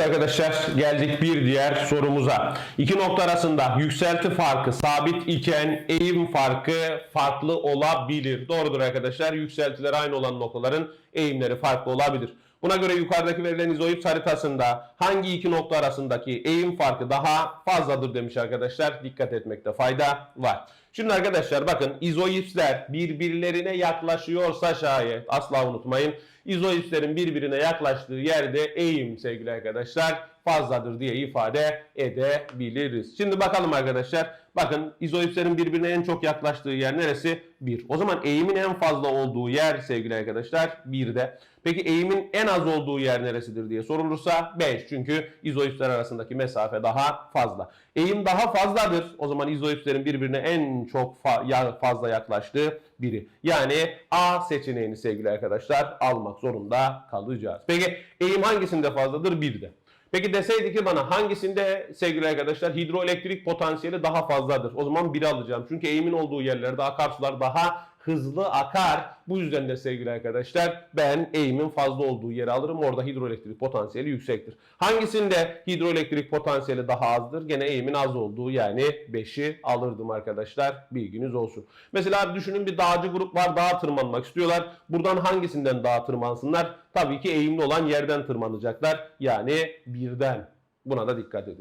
Arkadaşlar geldik bir diğer sorumuza. İki nokta arasında yükselti farkı sabit iken eğim farkı farklı olabilir. Doğrudur arkadaşlar. Yükseltileri aynı olan noktaların eğimleri farklı olabilir. Buna göre yukarıdaki verilen izoips haritasında hangi iki nokta arasındaki eğim farkı daha fazladır demiş arkadaşlar. Dikkat etmekte fayda var. Şimdi arkadaşlar bakın izoipsler birbirlerine yaklaşıyorsa şayet asla unutmayın. İzoipslerin birbirine yaklaştığı yerde eğim sevgili arkadaşlar fazladır diye ifade edebiliriz. Şimdi bakalım arkadaşlar. Bakın izoipslerin birbirine en çok yaklaştığı yer neresi? 1. O zaman eğimin en fazla olduğu yer sevgili arkadaşlar 1'de. Peki eğimin en az olduğu yer neresidir diye sorulursa 5. Çünkü izoipsler arasındaki mesafe daha fazla. Eğim daha fazladır. O zaman izoipslerin birbirine en çok fazla yaklaştığı biri. Yani A seçeneğini sevgili arkadaşlar almak zorunda kalacağız. Peki eğim hangisinde fazladır? 1'de. Peki deseydi ki bana hangisinde sevgili arkadaşlar hidroelektrik potansiyeli daha fazladır? O zaman 1'i alacağım. Çünkü eğimin olduğu yerlerde akarsular daha hızlı akar. Bu yüzden de sevgili arkadaşlar ben eğimin fazla olduğu yeri alırım. Orada hidroelektrik potansiyeli yüksektir. Hangisinde hidroelektrik potansiyeli daha azdır? Gene eğimin az olduğu yani 5'i alırdım arkadaşlar. Bilginiz olsun. Mesela düşünün bir dağcı grup var dağa tırmanmak istiyorlar. Buradan hangisinden dağa tırmansınlar? Tabii ki eğimli olan yerden tırmanacaklar. Yani birden. Buna da dikkat edin.